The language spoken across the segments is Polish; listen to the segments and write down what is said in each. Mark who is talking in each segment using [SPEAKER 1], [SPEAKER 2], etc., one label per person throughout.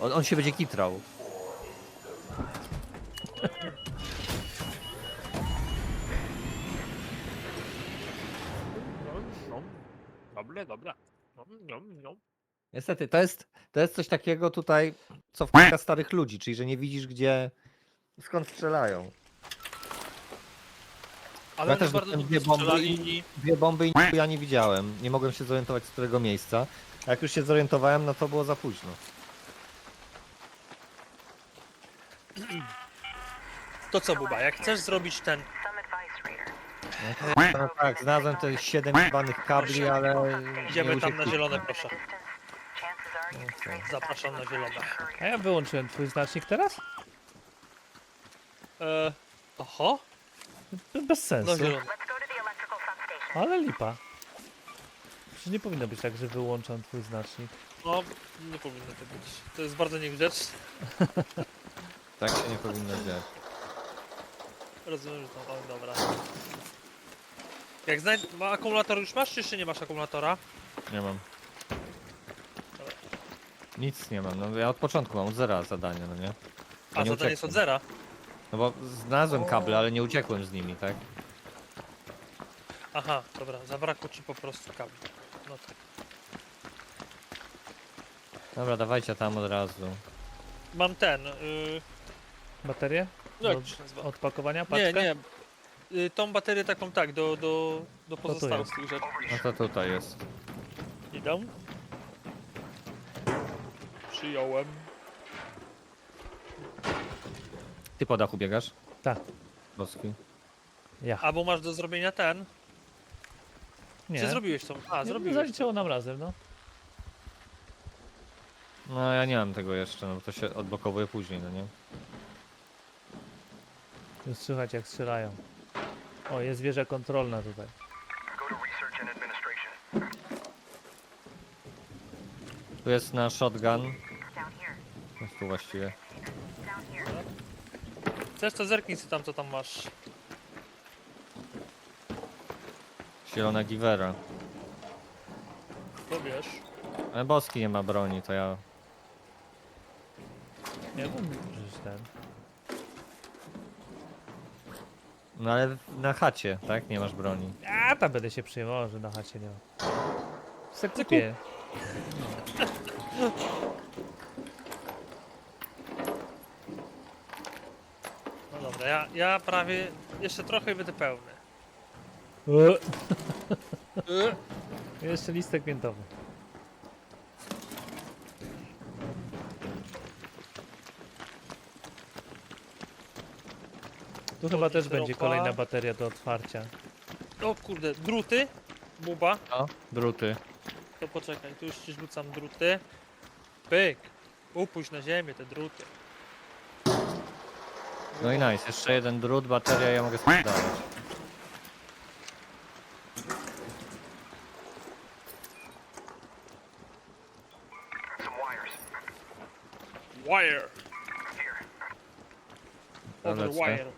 [SPEAKER 1] On, on się będzie kitrał.
[SPEAKER 2] Dobre, dobra. Nom, nom, nom.
[SPEAKER 1] Niestety, to jest, to jest coś takiego tutaj, co wpływa starych ludzi, czyli że nie widzisz gdzie, skąd strzelają.
[SPEAKER 2] Ale
[SPEAKER 1] Ja też
[SPEAKER 2] bardzo
[SPEAKER 1] dwie bomby
[SPEAKER 2] i...
[SPEAKER 1] Dwie bomby i ja nie widziałem. Nie mogłem się zorientować z którego miejsca. A jak już się zorientowałem, no to było za późno.
[SPEAKER 2] To co, Buba, jak chcesz zrobić ten...
[SPEAKER 1] No, no tak, znalazłem te siedem jebanych kabli, ale nie
[SPEAKER 2] Idziemy tam na
[SPEAKER 1] uciekli.
[SPEAKER 2] zielone, proszę. Zapraszam na zielone.
[SPEAKER 3] A ja wyłączyłem twój znacznik teraz?
[SPEAKER 2] E, oho,
[SPEAKER 3] To Bez sensu.
[SPEAKER 2] zielone.
[SPEAKER 3] Ale lipa. Przecież nie powinno być tak, że wyłączam twój znacznik.
[SPEAKER 2] No, nie powinno to być. To jest bardzo niegrzeczne.
[SPEAKER 1] Tak się nie powinno dziać.
[SPEAKER 2] Rozumiem, że to... O, dobra. Jak znaj... Ma akumulator już masz, czy jeszcze nie masz akumulatora?
[SPEAKER 1] Nie mam. Nic nie mam. No ja od początku mam od zera zadania, no nie?
[SPEAKER 2] A
[SPEAKER 1] nie
[SPEAKER 2] zadanie jest od zera.
[SPEAKER 1] No bo znalazłem kable, ale nie uciekłem z nimi, tak?
[SPEAKER 2] Aha, dobra, zabrakło ci po prostu kabli. No tak.
[SPEAKER 1] Dobra, dawajcie tam od razu.
[SPEAKER 2] Mam ten, yy,
[SPEAKER 3] Baterię?
[SPEAKER 2] no jak
[SPEAKER 3] Do
[SPEAKER 2] to się nazywa?
[SPEAKER 3] odpakowania?
[SPEAKER 2] Nie,
[SPEAKER 3] Paczkę?
[SPEAKER 2] nie. Y, tą baterię taką tak, do, do, do pozostałych
[SPEAKER 3] jest.
[SPEAKER 2] tych rzeczy.
[SPEAKER 1] No to tutaj jest.
[SPEAKER 2] Idę. Przyjąłem.
[SPEAKER 1] Ty po dachu biegasz?
[SPEAKER 3] Tak.
[SPEAKER 1] Boski.
[SPEAKER 3] Ja.
[SPEAKER 2] Albo masz do zrobienia ten.
[SPEAKER 3] Nie.
[SPEAKER 2] Czy zrobiłeś tą? A,
[SPEAKER 3] Nie,
[SPEAKER 2] zrobiłeś.
[SPEAKER 3] Zaliczyło nam razem, no.
[SPEAKER 1] No ja nie mam tego jeszcze, no bo to się odblokowuje później, no nie?
[SPEAKER 3] Już słychać jak strzelają. O, jest wieża kontrolna tutaj.
[SPEAKER 1] Tu jest na shotgun. Jest tu właściwie.
[SPEAKER 2] Chcesz to zerknij co tam, co tam masz.
[SPEAKER 1] Zielona givera.
[SPEAKER 2] To wiesz.
[SPEAKER 1] Ale boski nie ma broni, to ja...
[SPEAKER 3] Nie wiem, przecież ten.
[SPEAKER 1] No ale na chacie, tak? Nie masz broni.
[SPEAKER 3] A tam będę się przejmował, że na chacie nie ma. Se kupię.
[SPEAKER 2] No dobra, ja, ja prawie jeszcze trochę i będę pełny.
[SPEAKER 3] E,
[SPEAKER 2] Y,
[SPEAKER 3] Jeszcze listek miętowy. Tu chyba też będzie kolejna bateria do otwarcia.
[SPEAKER 2] O kurde, druty. Buba.
[SPEAKER 1] O, druty.
[SPEAKER 2] To poczekaj, tu już ci rzucam druty. Pyk. Upuść na ziemię te druty.
[SPEAKER 1] No i nice, jeszcze jeden drut, bateria, ja mogę sprzedawać.
[SPEAKER 2] Wire.
[SPEAKER 1] No
[SPEAKER 2] Over
[SPEAKER 1] lecę.
[SPEAKER 2] wire.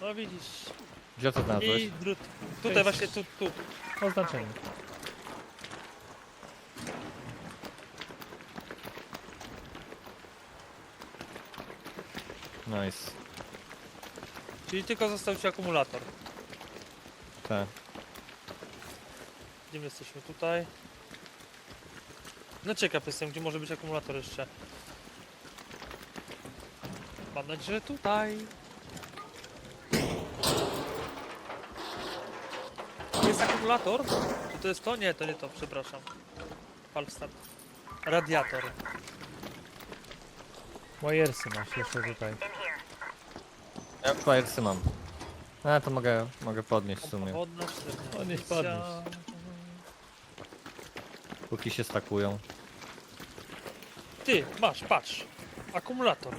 [SPEAKER 2] No widzisz.
[SPEAKER 1] Gdzie to znalazłeś?
[SPEAKER 2] I drut. Tutaj właśnie tu, tu.
[SPEAKER 3] Oznaczenie.
[SPEAKER 1] Nice.
[SPEAKER 2] Czyli tylko został ci akumulator.
[SPEAKER 1] Tak.
[SPEAKER 2] Gdzie my jesteśmy? Tutaj. No ciekaw jestem, gdzie może być akumulator jeszcze. Mam nadzieję, że tutaj. Jest akumulator? Czy to jest to? Nie, to nie to, przepraszam. Falstart. Radiator.
[SPEAKER 3] Wiresy masz jeszcze tutaj.
[SPEAKER 1] Ja już wiresy mam. A to mogę, mogę podnieść w sumie.
[SPEAKER 2] Podnoś,
[SPEAKER 3] Podnieś,
[SPEAKER 2] serwicja.
[SPEAKER 1] Póki się stakują.
[SPEAKER 2] Ty, masz, patrz. Akumulator.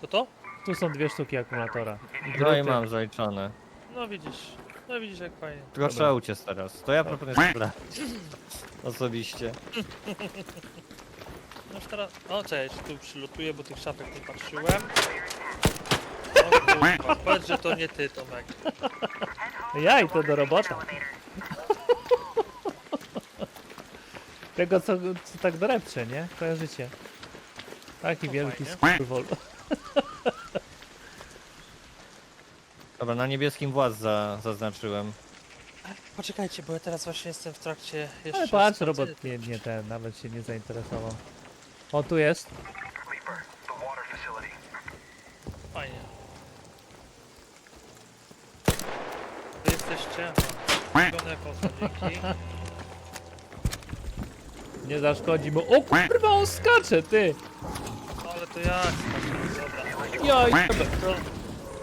[SPEAKER 2] To to?
[SPEAKER 3] Tu są dwie sztuki akumulatora.
[SPEAKER 1] No i
[SPEAKER 3] Druty.
[SPEAKER 1] mam zaliczone.
[SPEAKER 2] No widzisz. No widzisz jak fajnie.
[SPEAKER 1] Tylko trzeba uciec teraz. To ja proponuję sprawdzić. Osobiście.
[SPEAKER 2] No już teraz... O, cześć, tu przylutuję, bo tych szafek nie patrzyłem. Powiedz, że to nie ty, Tomek.
[SPEAKER 3] Ja i to do robota. Tego co, co tak drepcze, nie? Kojarzycie? Taki wielki
[SPEAKER 2] fajnie.
[SPEAKER 3] skurwol.
[SPEAKER 1] Dobra, na niebieskim właz za, zaznaczyłem.
[SPEAKER 2] Poczekajcie, bo ja teraz właśnie jestem w trakcie jeszcze...
[SPEAKER 3] Ale patrz,
[SPEAKER 2] sprawdzenia
[SPEAKER 3] robot nie, nie ten, nawet się nie zainteresował. O, tu jest.
[SPEAKER 2] Fajnie. Wy jesteście... Poszło, dzięki.
[SPEAKER 3] Nie zaszkodzi mu. O kurwa, on skacze, ty!
[SPEAKER 2] No ale to jak? Dobra.
[SPEAKER 3] Jaj!
[SPEAKER 2] To,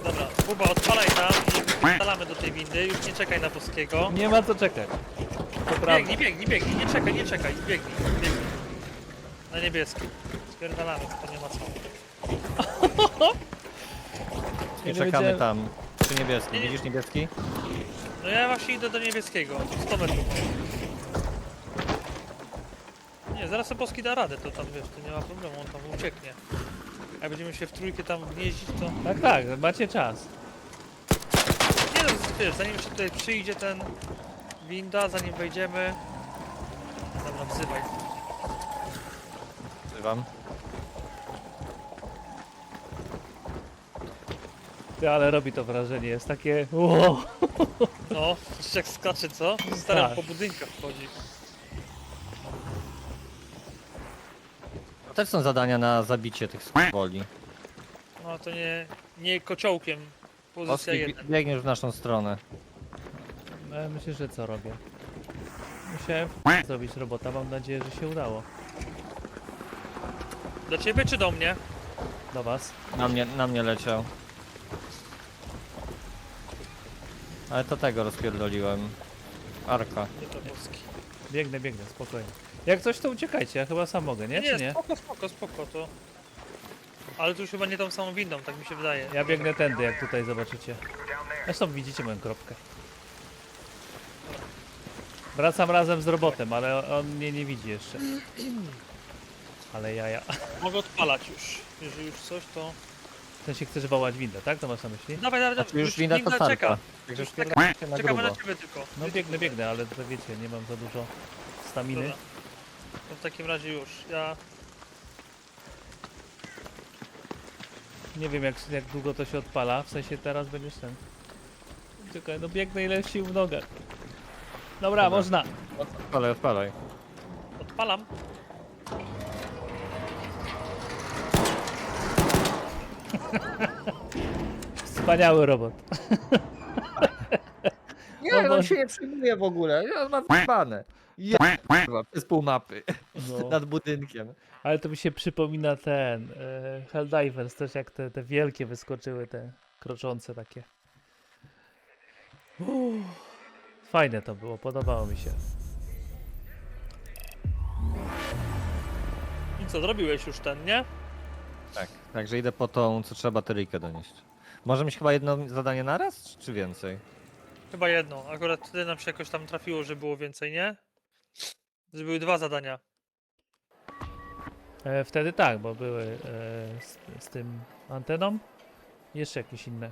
[SPEAKER 2] dobra, Kuba, odpalaj tam i wypalamy do tej windy. Już nie czekaj na Boskiego.
[SPEAKER 3] Nie ma co czekać. To prawda.
[SPEAKER 2] Biegnij, biegnij, biegnij, nie czekaj, nie czekaj, biegnij, biegnij. Na niebieski. Spierdalamy, to nie ma co.
[SPEAKER 1] I
[SPEAKER 3] nie
[SPEAKER 1] czekamy
[SPEAKER 3] wiedziałem-
[SPEAKER 1] tam. Przy niebieski.
[SPEAKER 2] Nie, nie.
[SPEAKER 1] Widzisz niebieski?
[SPEAKER 2] No ja właśnie idę do niebieskiego, 100 metrów. Nie, zaraz sobie Boski da radę, to tam wiesz, to nie ma problemu, on tam ucieknie. Jak będziemy się w trójkę tam gnieździć, to...
[SPEAKER 3] Tak, tak, macie czas.
[SPEAKER 2] Nie no, wiesz, zanim się tutaj przyjdzie ten winda, zanim wejdziemy... Dobra, wzywaj.
[SPEAKER 1] Wzywam.
[SPEAKER 3] Ty, ale robi to wrażenie, jest takie... Wow.
[SPEAKER 2] No, jeszcze jak skacze, co? Stary
[SPEAKER 3] Tak.
[SPEAKER 2] po budynkach chodzi.
[SPEAKER 1] Też są zadania na zabicie tych woli.
[SPEAKER 2] No to nie, nie kociołkiem. Pozycja
[SPEAKER 1] Oski,
[SPEAKER 2] jeden.
[SPEAKER 1] biegniesz w naszą stronę.
[SPEAKER 3] No, ja myślę, że co robię? Musiałem zrobić robota, mam nadzieję, że się udało.
[SPEAKER 2] Do ciebie czy do mnie?
[SPEAKER 3] Do was.
[SPEAKER 1] Na mnie, na mnie leciał. Ale to tego rozpierdoliłem. Arka.
[SPEAKER 2] Nie to Boski.
[SPEAKER 3] Biegnę, biegnę, spokojnie. Jak coś to uciekajcie, ja chyba sam mogę, nie?
[SPEAKER 2] Nie,
[SPEAKER 3] Czy nie?
[SPEAKER 2] spoko, spoko, spoko, to... Ale tu już chyba nie tą samą windą, tak mi się wydaje.
[SPEAKER 3] Ja biegnę tędy, jak tutaj zobaczycie. Zresztą widzicie moją kropkę. Wracam razem z robotem, ale on mnie nie widzi jeszcze. Ale jaja.
[SPEAKER 2] Mogę odpalać już. Jeżeli już coś, to...
[SPEAKER 3] W sensie chcesz wołać windę, tak? To masz na myśli?
[SPEAKER 2] Dawaj, dawaj,
[SPEAKER 1] Znaczy
[SPEAKER 2] dawaj.
[SPEAKER 1] już winda to
[SPEAKER 2] czeka.
[SPEAKER 1] Także
[SPEAKER 2] Już
[SPEAKER 1] wpierdolę się na
[SPEAKER 2] Czekamy
[SPEAKER 1] grubo.
[SPEAKER 2] na ciebie tylko.
[SPEAKER 3] No biegnę, biegnę, ale to wiecie, nie mam za dużo staminy.
[SPEAKER 2] Dobra. To w takim razie już. Ja...
[SPEAKER 3] Nie wiem jak, jak długo to się odpala, w sensie teraz będziesz ten. Czekaj, no biegnę ile sił w nogę. Dobra,
[SPEAKER 1] Dobra.
[SPEAKER 3] można.
[SPEAKER 1] Odpalaj, odpalaj.
[SPEAKER 2] Odpalam.
[SPEAKER 3] Wspaniały robot.
[SPEAKER 1] Nie,
[SPEAKER 3] bo-
[SPEAKER 1] on się nie przyjmuje w ogóle. On ma wyjebane. Je... kurwa, Przez pół mapy.
[SPEAKER 3] No.
[SPEAKER 1] Nad budynkiem.
[SPEAKER 3] Ale to mi się przypomina ten e, Helldivers też jak te, te wielkie wyskoczyły, te kroczące takie. Uff, fajne to było, podobało mi się.
[SPEAKER 2] I co, zrobiłeś już ten, nie?
[SPEAKER 1] Tak. Także idę po tą, co trzeba bateryjkę donieść. Może mieć chyba jedno zadanie naraz, czy- czy więcej?
[SPEAKER 2] Chyba jedno. Akurat wtedy nam się jakoś tam trafiło, że było więcej, nie? Że były dwa zadania.
[SPEAKER 3] E, wtedy tak, bo były e, z, z tym anteną. Jeszcze jakieś inne.